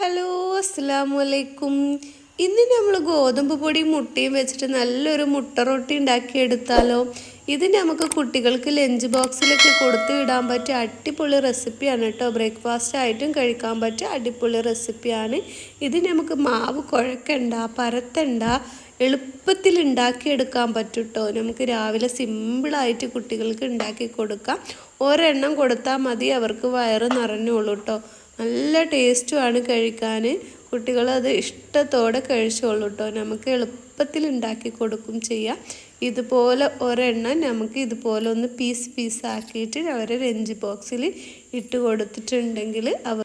Hello അസ്സാം വലൈക്കും ഇന്ന് നമ്മൾ ഗോതമ്പ് പൊടിയും മുട്ടയും വെച്ചിട്ട് നല്ലൊരു മുട്ട റൊട്ടി ഉണ്ടാക്കിയെടുത്താലോ. ഇത് നമുക്ക് കുട്ടികൾക്ക് ലഞ്ച് ബോക്സിലൊക്കെ കൊടുത്തു വിടാൻ പറ്റിയ അടിപൊളി റെസിപ്പിയാണ് കേട്ടോ. ബ്രേക്ക്ഫാസ്റ്റ് ആയിട്ടും കഴിക്കാൻ പറ്റിയ അടിപൊളി റെസിപ്പിയാണ് ഇത് നമുക്ക് മാവ് കുഴക്കണ്ട പരത്തണ്ട എളുപ്പത്തിൽ ഉണ്ടാക്കിയെടുക്കാൻ പറ്റും കേട്ടോ നമുക്ക് രാവിലെ സിമ്പിളായിട്ട് കുട്ടികൾക്ക് ഉണ്ടാക്കി കൊടുക്കാം. ഒരെണ്ണം കൊടുത്താൽ മതി അവർക്ക് വയറ് നിറഞ്ഞോളൂ കേട്ടോ നല്ല ടേസ്റ്റുമാണ് കഴിക്കാൻ. കുട്ടികൾ അത് ഇഷ്ടത്തോടെ കഴിച്ചോളൂ കേട്ടോ നമുക്ക് എളുപ്പത്തിൽ ഉണ്ടാക്കി കൊടുക്കും ചെയ്യാം. ഇതുപോലെ ഒരെണ്ണം നമുക്ക് ഇതുപോലെ ഒന്ന് പീസ് പീസ് ആക്കിയിട്ട് അവരെ ലഞ്ച് ബോക്സിൽ ഇട്ട് കൊടുത്തിട്ടുണ്ടെങ്കിൽ അവർ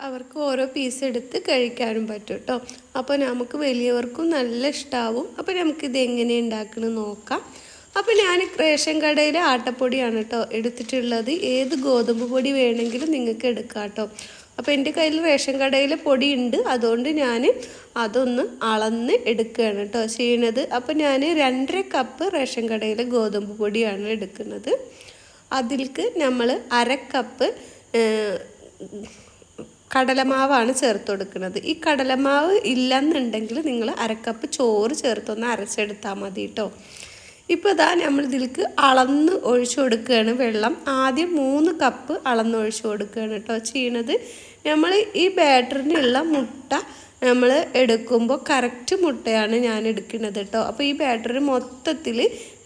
അവർക്ക് ഓരോ പീസ് എടുത്ത് കഴിക്കാനും പറ്റും കേട്ടോ അപ്പോൾ നമുക്ക് വലിയവർക്കും നല്ല ഇഷ്ടമാവും അപ്പോൾ നമുക്കിത് എങ്ങനെ ഉണ്ടാക്കണമെന്ന് നോക്കാം. അപ്പോൾ ഞാൻ റേഷൻ കടയിലെ ആട്ടപ്പൊടിയാണ് കേട്ടോ എടുത്തിട്ടുള്ളത്. ഏത് ഗോതമ്പ് പൊടി വേണമെങ്കിലും നിങ്ങൾക്ക് എടുക്കാം കേട്ടോ അപ്പോൾ എന്റെ കയ്യിൽ റേഷൻ കടയിലെ പൊടി ഉണ്ട്. അതുകൊണ്ട് ഞാൻ അതൊന്ന് അളന്ന് എടുക്കുകയാണ് കേട്ടോ ചെയ്യണത് അപ്പോൾ ഞാൻ രണ്ടര കപ്പ് റേഷൻ കടയിലെ ഗോതമ്പ് പൊടിയാണ് എടുക്കുന്നത്. അതിൽക്ക് നമ്മൾ അര കപ്പ് കടലമാവാണ് ചേർത്ത് കൊടുക്കുന്നത്. ഈ കടലമാവ് ഇല്ലെന്നുണ്ടെങ്കിൽ നിങ്ങൾ അരക്കപ്പ് ചോറ് ചേർത്തൊന്ന് അരച്ചെടുത്താൽ മതി കേട്ടോ ഇപ്പോൾ ഇതാ നമ്മൾ ഇതിലേക്ക് അളന്ന് ഒഴിച്ചു കൊടുക്കുകയാണ് വെള്ളം. ആദ്യം മൂന്ന് കപ്പ് അളന്ന് ഒഴിച്ചു കൊടുക്കുകയാണ് കേട്ടോ ചെയ്യണത്. നമ്മൾ ഈ ബാറ്ററിനുള്ള മുട്ട നമ്മൾ എടുക്കുമ്പോൾ കറക്റ്റ് മുട്ടയാണ് ഞാൻ എടുക്കുന്നത് കേട്ടോ അപ്പോൾ ഈ ബാറ്ററി മൊത്തത്തിൽ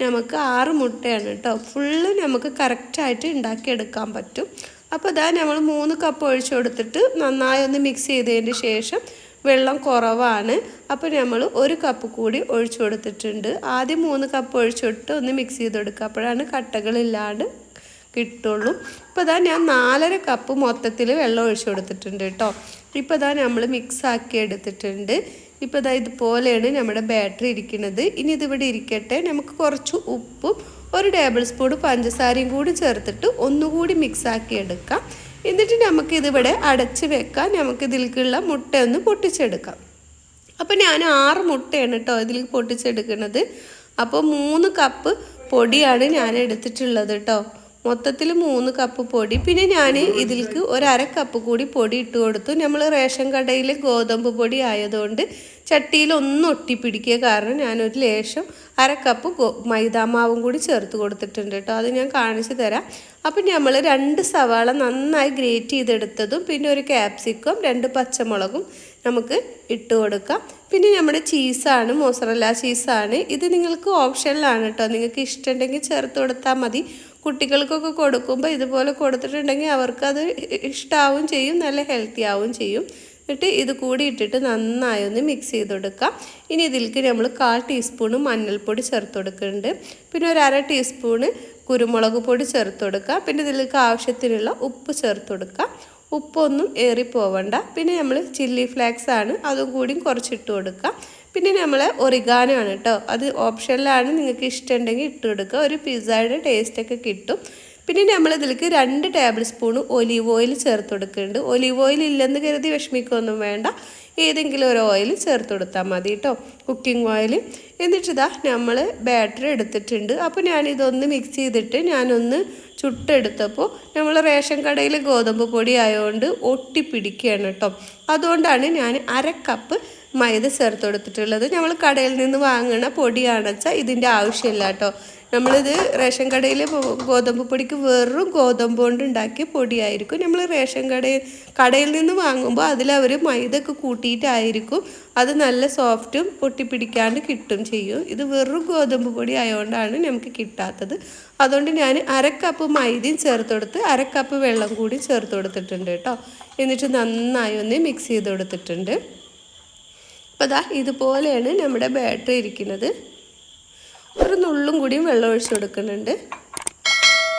നമുക്ക് ആറ് മുട്ടയാണ് കേട്ടോ ഫുള്ള് നമുക്ക് കറക്റ്റായിട്ട് ഉണ്ടാക്കിയെടുക്കാൻ പറ്റും. അപ്പോൾ ഇതാ നമ്മൾ മൂന്ന് കപ്പ് ഒഴിച്ചു കൊടുത്തിട്ട് നന്നായി ഒന്ന് മിക്സ് ചെയ്തതിന് ശേഷം വെള്ളം കുറവാണ്. അപ്പോൾ നമ്മൾ ഒരു കപ്പ് കൂടി ഒഴിച്ചു കൊടുത്തിട്ടുണ്ട്. ആദ്യം മൂന്ന് കപ്പ് ഒഴിച്ചിട്ട് ഒന്ന് മിക്സ് ചെയ്ത് കൊടുക്കുക അപ്പോഴാണ് കട്ടകളില്ലാണ്ട് കിട്ടുള്ളൂ. ഇപ്പോൾ ഇതാ ഞാൻ നാലര കപ്പ് മൊത്തത്തിൽ വെള്ളം ഒഴിച്ചു കൊടുത്തിട്ടുണ്ട് കേട്ടോ ഇപ്പോൾ ഇതാ നമ്മൾ മിക്സ് ആക്കി എടുത്തിട്ടുണ്ട്. ഇപ്പോൾ ഇതാ ഇതുപോലെയാണ് നമ്മുടെ ബാറ്ററി ഇരിക്കുന്നത്. ഇനി ഇതിവിടെ ഇരിക്കട്ടെ. നമുക്ക് കുറച്ച് ഉപ്പും ഒരു ടേബിൾ സ്പൂൺ പഞ്ചസാരയും കൂടി ചേർത്തിട്ട് ഒന്നുകൂടി മിക്സ് ആക്കി എടുക്കാം. എന്നിട്ട് നമുക്കിതിവിടെ അടച്ച് നമുക്ക് ഇതിലേക്കുള്ള മുട്ട ഒന്ന് പൊട്ടിച്ചെടുക്കാം. അപ്പോൾ ഞാൻ ആറ് മുട്ടയാണ് കേട്ടോ ഇതിൽ പൊട്ടിച്ചെടുക്കുന്നത്. അപ്പോൾ മൂന്ന് കപ്പ് പൊടിയാണ് ഞാൻ എടുത്തിട്ടുള്ളത് കേട്ടോ മൊത്തത്തിൽ മൂന്ന് കപ്പ് പൊടി. പിന്നെ ഞാൻ ഇതിലേക്ക് ഒരു അര കപ്പ് കൂടി പൊടി ഇട്ട് കൊടുത്തു. നമ്മൾ റേഷൻ കടയിൽ ഗോതമ്പ് പൊടി ആയതുകൊണ്ട് ചട്ടിയിൽ ഒന്നും ഒട്ടിപ്പിടിക്കുക കാരണം ഞാനൊരു ലേശം അര കപ്പ് മൈദാമാവും കൂടി ചേർത്ത് കൊടുത്തിട്ടുണ്ട് കേട്ടോ. അത് ഞാൻ കാണിച്ചു തരാം. അപ്പം നമ്മൾ രണ്ട് സവാള നന്നായി ഗ്രേറ്റ് ചെയ്തെടുത്തതും പിന്നെ ഒരു ക്യാപ്സിക്കം രണ്ട് പച്ചമുളകും നമുക്ക് ഇട്ട് കൊടുക്കാം. പിന്നെ നമ്മുടെ ചീസാണ് മോസറല്ല ചീസാണ്. ഇത് നിങ്ങൾക്ക് ഓപ്ഷനിലാണ് കേട്ടോ. നിങ്ങൾക്ക് ഇഷ്ടമുണ്ടെങ്കിൽ ചേർത്ത് കൊടുത്താൽ മതി. കുട്ടികൾക്കൊക്കെ കൊടുക്കുമ്പോൾ ഇതുപോലെ കൊടുത്തിട്ടുണ്ടെങ്കിൽ അവർക്കത് ഇഷ്ടമാവും ചെയ്യും നല്ല ഹെൽത്തി ആവും ചെയ്യും. എന്നിട്ട് ഇത് കൂടി ഇട്ടിട്ട് നന്നായി ഒന്ന് മിക്സ് ചെയ്ത് കൊടുക്കാം ഇനി ഇതിലേക്ക് നമ്മൾ കാൽ ടീസ്പൂണ് മഞ്ഞൾപ്പൊടി ചേർത്ത് കൊടുക്കുന്നുണ്ട് പിന്നെ ഒരു അര ടീസ്പൂണ് കുരുമുളക് പൊടി ചേർത്ത് കൊടുക്കുക പിന്നെ ഇതിലേക്ക് ആവശ്യത്തിനുള്ള ഉപ്പ് ചേർത്ത് കൊടുക്കുക ഉപ്പൊന്നും ഏറിപ്പോവണ്ട. പിന്നെ നമ്മൾ ചില്ലി ഫ്ലേക്സ് ആണ് അതും കൂടി കുറച്ചിട്ട് കൊടുക്കുക. പിന്നെ നമ്മൾ ഒറിഗാനോ ആണ് കേട്ടോ. അത് ഓപ്ഷനിലാണ് നിങ്ങൾക്ക് ഇഷ്ടമുണ്ടെങ്കിൽ ഇട്ട് കൊടുക്കുക. ഒരു പിസ്സയുടെ ടേസ്റ്റൊക്കെ കിട്ടും. പിന്നെ നമ്മൾ ഇതിലേക്ക് രണ്ട് ടേബിൾ സ്പൂൺ ഒലീവ് ഓയിൽ ചേർത്ത് കൊടുക്കുന്നുണ്ട്. ഒലീവ് ഓയിൽ ഇല്ലെന്ന് കരുതി വിഷമിക്കൊന്നും വേണ്ട. ഏതെങ്കിലും ഒരു ഓയിൽ ചേർത്ത് കൊടുത്താൽ മതി കേട്ടോ കുക്കിംഗ് ഓയിൽ എന്നിട്ടിതാ നമ്മൾ ബാറ്ററി എടുത്തിട്ടുണ്ട്. അപ്പോൾ ഞാനിതൊന്ന് മിക്സ് ചെയ്തിട്ട് ഞാനൊന്ന് ചുട്ടെടുത്തപ്പോൾ നമ്മൾ റേഷൻ കടയിൽ ഗോതമ്പ് പൊടി ആയതുകൊണ്ട് ഒട്ടിപ്പിടിക്കുകയാണ് കേട്ടോ അതുകൊണ്ടാണ് ഞാൻ അര കപ്പ് മൈദ ചേർത്ത് കൊടുത്തിട്ടുള്ളത്. നമ്മൾ കടയിൽ നിന്ന് വാങ്ങുന്ന പൊടിയാണെന്ന് വെച്ചാൽ ഇതിന്റെ ആവശ്യമില്ല കേട്ടോ നമ്മളിത് റേഷൻ കടയിൽ ഗോതമ്പ് പൊടിക്ക് വെറും ഗോതമ്പ് കൊണ്ട് ഉണ്ടാക്കിയ പൊടിയായിരിക്കും. നമ്മൾ റേഷൻ കടയിൽ കടയിൽ നിന്ന് വാങ്ങുമ്പോൾ അതിലവർ മൈദൊക്കെ കൂട്ടിയിട്ടായിരിക്കും അത് നല്ല സോഫ്റ്റും പൊട്ടിപ്പിടിക്കാണ്ട് കിട്ടും ചെയ്യും. ഇത് വെറും ഗോതമ്പ് പൊടി ആയതുകൊണ്ടാണ് നമുക്ക് കിട്ടാത്തത്. അതുകൊണ്ട് ഞാൻ അരക്കപ്പ് മൈദയും ചേർത്ത് കൊടുത്ത് അരക്കപ്പ് വെള്ളം കൂടി ചേർത്ത് കൊടുത്തിട്ടുണ്ട് കേട്ടോ. എന്നിട്ട് നന്നായി ഒന്ന് മിക്സ് ചെയ്ത് കൊടുത്തിട്ടുണ്ട്. അപ്പോൾ ദാ ഇതുപോലെയാണ് നമ്മുടെ ബാറ്ററി ഇരിക്കുന്നത്. ഒരു നുള്ളും കൂടിയും വെള്ളം ഒഴിച്ച് കൊടുക്കുന്നുണ്ട്.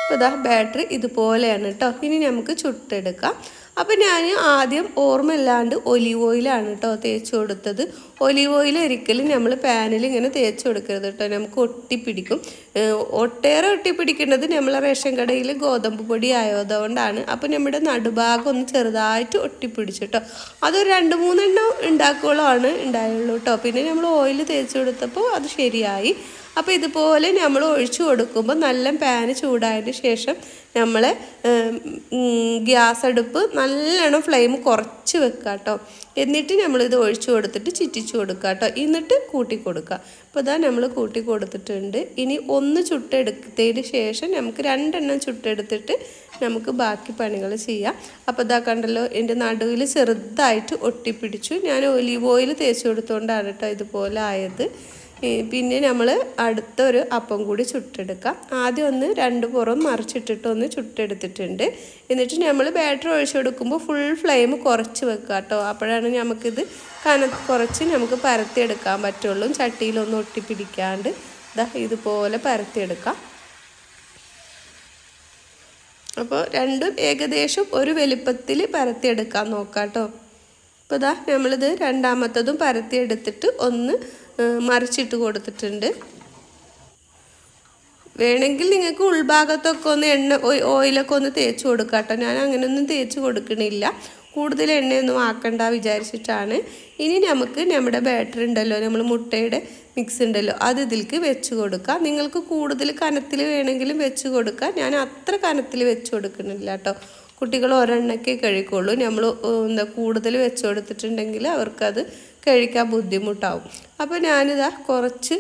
അപ്പോൾ ഇതാ ബാറ്ററി ഇതുപോലെയാണ് കേട്ടോ. ഇനി നമുക്ക് ചുട്ടെടുക്കാം. അപ്പോൾ ഞാൻ ആദ്യം ഓർമ്മയില്ലാണ്ട് ഒലീവ് ഓയിലാണ് കേട്ടോ തേച്ച് കൊടുത്തത്. ഒലീവ് ഓയിൽ ഒരിക്കലും നമ്മൾ പാനിൽ ഇങ്ങനെ തേച്ച് കൊടുക്കരുത് കേട്ടോ. നമുക്ക് ഒട്ടിപ്പിടിക്കും. ഒട്ടേറെ ഒട്ടിപ്പിടിക്കേണ്ടത് നമ്മൾ റേഷൻ കടയിൽ ഗോതമ്പ് പൊടി ആയതുകൊണ്ടാണ്. അപ്പോൾ നമ്മുടെ നടുഭാഗം ഒന്ന് ചെറുതായിട്ട് ഒട്ടിപ്പിടിച്ചു കേട്ടോ. അതൊരു രണ്ട് മൂന്നെണ്ണം ഉണ്ടാക്കുകളാണ് ഉണ്ടായുള്ളൂ കേട്ടോ. പിന്നെ നമ്മൾ ഓയിൽ തേച്ച് കൊടുത്തപ്പോൾ അത് ശരിയായി. അപ്പോൾ ഇതുപോലെ നമ്മൾ ഒഴിച്ചു കൊടുക്കുമ്പോൾ നല്ല പാന് ചൂടായതിന് ശേഷം നമ്മൾ ഗ്യാസ് അടുപ്പ് നല്ലോണം ഫ്ലെയിം കുറച്ച് വെക്കുക കേട്ടോ. എന്നിട്ട് നമ്മളിത് ഒഴിച്ചു കൊടുത്തിട്ട് ചിറ്റിച്ചു കൊടുക്കുക കേട്ടോ. എന്നിട്ട് കൂട്ടി കൊടുക്കുക. അപ്പോൾ ഇതാ നമ്മൾ കൂട്ടി കൊടുത്തിട്ടുണ്ട്. ഇനി ഒന്ന് ചുട്ടെടുത്തതിന് ശേഷം നമുക്ക് രണ്ടെണ്ണം ചുട്ടെടുത്തിട്ട് നമുക്ക് ബാക്കി പണികൾ ചെയ്യാം. അപ്പോൾ ഇതാ കണ്ടല്ലോ എന്റെ നടുവിൽ ചെറുതായിട്ട് ഒട്ടിപ്പിടിച്ചു. ഞാൻ ഒലീവ് ഓയിൽ തേച്ച് കൊടുത്തുകൊണ്ടാണ് കേട്ടോ ഇതുപോലെ ആയത്. പിന്നെ നമ്മൾ അടുത്തൊരു അപ്പം കൂടി ചുട്ടെടുക്കാം. ആദ്യം ഒന്ന് രണ്ട് പുറം മറിച്ചിട്ടിട്ട് ഒന്ന് ചുട്ടെടുത്തിട്ടുണ്ട്. എന്നിട്ട് നമ്മൾ ബാറ്റർ ഒഴിച്ചു കൊടുക്കുമ്പോൾ ഫുൾ ഫ്ലെയിം കുറച്ച് വെക്കുക കേട്ടോ. അപ്പോഴാണ് നമുക്കിത് കന കുറച്ച് നമുക്ക് പരത്തിയെടുക്കാൻ പറ്റുള്ളൂ. ചട്ടിയിലൊന്നും ഒട്ടിപ്പിടിക്കാണ്ട് ഇതാ ഇതുപോലെ പരത്തിയെടുക്കാം. അപ്പോൾ രണ്ടും ഏകദേശം ഒരു വലിപ്പത്തിൽ പരത്തിയെടുക്കാൻ നോക്കാം കേട്ടോ. അപ്പോൾ ഇതാ നമ്മളിത് രണ്ടാമത്തതും പരത്തിയെടുത്തിട്ട് ഒന്ന് മറിച്ചിട്ട് കൊടുത്തിട്ടുണ്ട്. വേണമെങ്കിൽ നിങ്ങൾക്ക് ഉൾഭാഗത്തൊക്കെ ഒന്ന് എണ്ണ ഓയിലൊക്കെ ഒന്ന് തേച്ച് കൊടുക്കാം കേട്ടോ ഞാൻ അങ്ങനെയൊന്നും തേച്ച് കൊടുക്കണില്ല. കൂടുതൽ എണ്ണയൊന്നും ആക്കണ്ട വിചാരിച്ചിട്ടാണ്. ഇനി നമുക്ക് നമ്മുടെ ബാറ്റർ ഉണ്ടല്ലോ നമ്മൾ മുട്ടയുടെ മിക്സ് ഉണ്ടല്ലോ അത് ഇതിലേക്ക് വെച്ച് കൊടുക്കാം. നിങ്ങൾക്ക് കൂടുതൽ കനത്തിൽ വേണമെങ്കിലും വെച്ച് കൊടുക്കാം. ഞാൻ അത്ര കനത്തിൽ വെച്ച് കൊടുക്കണില്ല കേട്ടോ. കുട്ടികൾ ഒരെണ്ണക്കേ കഴിക്കുള്ളൂ. നമ്മൾ എന്താ കൂടുതൽ വെച്ചു കൊടുത്തിട്ടുണ്ടെങ്കിൽ അവർക്കത് കഴിക്കാൻ ബുദ്ധിമുട്ടാവും. അപ്പോൾ ഞാനിതാ കുറച്ച്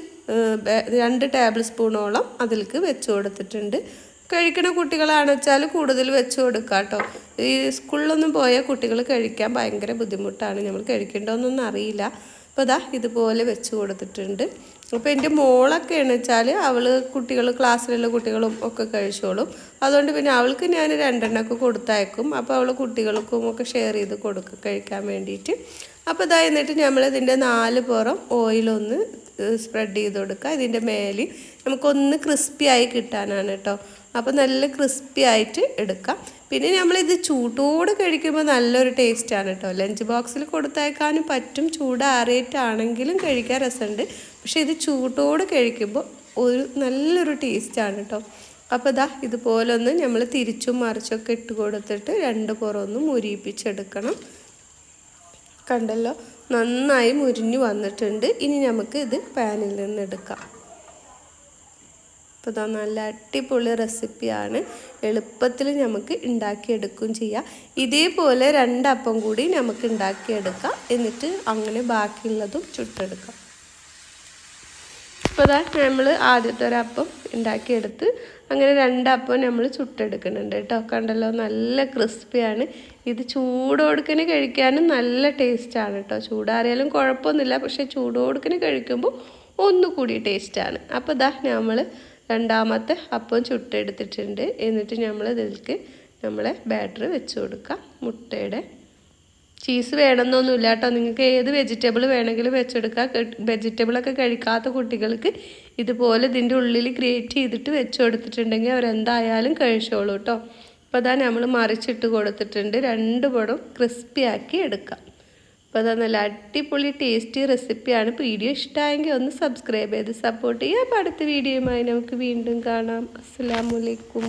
രണ്ട് ടേബിൾ സ്പൂണോളം അതിലേക്ക് വെച്ച് കൊടുത്തിട്ടുണ്ട് കഴിക്കുന്ന കുട്ടികളാണെന്ന് വെച്ചാൽ കൂടുതൽ വെച്ച് കൊടുക്കുക കേട്ടോ ഈ സ്കൂളിലൊന്നും പോയ കുട്ടികൾ കഴിക്കാൻ ഭയങ്കര ബുദ്ധിമുട്ടാണ്. നമ്മൾ കഴിക്കേണ്ടതെന്നൊന്നും അറിയില്ല. അപ്പോൾ ഇതാ ഇതുപോലെ വെച്ച് കൊടുത്തിട്ടുണ്ട്. അപ്പോൾ എന്റെ മോളൊക്കെയാണെന്ന് വെച്ചാൽ അവൾ കുട്ടികൾ ക്ലാസ്സിലുള്ള കുട്ടികളും ഒക്കെ കഴിച്ചോളും. അതുകൊണ്ട് പിന്നെ അവൾക്ക് ഞാൻ രണ്ടെണ്ണമൊക്കെ കൊടുത്തയക്കും. അപ്പോൾ അവൾ കുട്ടികൾക്കും ഒക്കെ ഷെയർ ചെയ്ത് കൊടുക്കും കഴിക്കാൻ വേണ്ടിയിട്ട്. അപ്പോൾ ഇതാ എന്നിട്ട് നമ്മൾ ഇതിന്റെ നാല് പുറം ഓയിലൊന്ന് സ്പ്രെഡ് ചെയ്ത് കൊടുക്കുക ഇതിന്റെ മേലിൽ നമുക്കൊന്ന് ക്രിസ്പി ആയി കിട്ടാനാണ് കേട്ടോ അപ്പോൾ നല്ല ക്രിസ്പി ആയിട്ട് എടുക്കാം. പിന്നെ നമ്മളിത് ചൂടോട് കഴിക്കുമ്പോൾ നല്ലൊരു ടേസ്റ്റാണ് കേട്ടോ. ലഞ്ച് ബോക്സിൽ കൊടുത്തേക്കാനും പറ്റും. ചൂടാറിയിട്ടാണെങ്കിലും കഴിക്കാൻ രസമുണ്ട്. പക്ഷേ ഇത് ചൂടോട് കഴിക്കുമ്പോൾ ഒരു നല്ലൊരു ടേസ്റ്റാണ് കേട്ടോ. അപ്പോൾ ഇതാ ഇതുപോലൊന്ന് നമ്മൾ തിരിച്ചും മറിച്ചൊക്കെ ഇട്ട് കൊടുത്തിട്ട് രണ്ട് പുറമൊന്ന് മുരിയിപ്പിച്ചെടുക്കണം കണ്ടല്ലോ? നന്നായി മുരിഞ്ഞു വന്നിട്ടുണ്ട്. ഇനി നമുക്ക് ഇത് പാനിൽ നിന്ന് എടുക്കാം. അപ്പോൾ ഇതാ നല്ല അടിപൊളി റെസിപ്പിയാണ്. എളുപ്പത്തിൽ നമുക്ക് ഉണ്ടാക്കിയെടുക്കുകയും ചെയ്യാം. ഇതേപോലെ രണ്ടപ്പം കൂടി നമുക്ക് ഉണ്ടാക്കിയെടുക്കാം. എന്നിട്ട് അങ്ങനെ ബാക്കിയുള്ളതും ചുട്ടെടുക്കാം. ഇപ്പോൾ ഇതാ നമ്മൾ ആദ്യത്തെ ഒരപ്പം ഉണ്ടാക്കിയെടുത്ത് അങ്ങനെ രണ്ടപ്പം നമ്മൾ ചുട്ടെടുക്കുന്നുണ്ട് കേട്ടോ. കണ്ടല്ലോ നല്ല ക്രിസ്പിയാണ്. ഇത് ചൂടോടുക്കനെ കഴിക്കാനും നല്ല ടേസ്റ്റാണ് കേട്ടോ. ചൂടാറിയാലും കുഴപ്പമൊന്നുമില്ല. പക്ഷേ ചൂടോടുക്കനെ കഴിക്കുമ്പോൾ ഒന്നുകൂടി ടേസ്റ്റാണ്. അപ്പോൾ ഇതാ നമ്മൾ രണ്ടാമത്തെ അപ്പം ചുട്ടെടുത്തിട്ടുണ്ട്. എന്നിട്ട് നമ്മൾ ഇതിലേക്ക് നമ്മളെ ബാറ്റർ വെച്ച് കൊടുക്കാം. മുട്ടയുടെ ചീസ് വേണമെന്നൊന്നുമില്ല കേട്ടോ നിങ്ങൾക്ക് ഏത് വെജിറ്റബിൾ വേണമെങ്കിലും വെച്ചെടുക്കാം. വെജിറ്റബിളൊക്കെ കഴിക്കാത്ത കുട്ടികൾക്ക് ഇതുപോലെ ഇതിന്റെ ഉള്ളിൽ ക്രിയേറ്റ് ചെയ്തിട്ട് വെച്ച് കൊടുത്തിട്ടുണ്ടെങ്കിൽ അവരെന്തായാലും കഴിച്ചോളൂ കേട്ടോ അപ്പോൾ അതാ നമ്മൾ മറിച്ചിട്ട് കൊടുത്തിട്ടുണ്ട്. രണ്ട് പടം ക്രിസ്പി ആക്കി എടുക്കാം. അപ്പോൾ അതാ നല്ല അടിപൊളി ടേസ്റ്റി റെസിപ്പിയാണ്. വീഡിയോ ഇഷ്ടമായെങ്കിൽ ഒന്ന് സബ്സ്ക്രൈബ് ചെയ്ത് സപ്പോർട്ട് ചെയ്യുക. അപ്പോൾ അടുത്ത വീഡിയോയുമായി നമുക്ക് വീണ്ടും കാണാം. അസ്സാം വലൈക്കും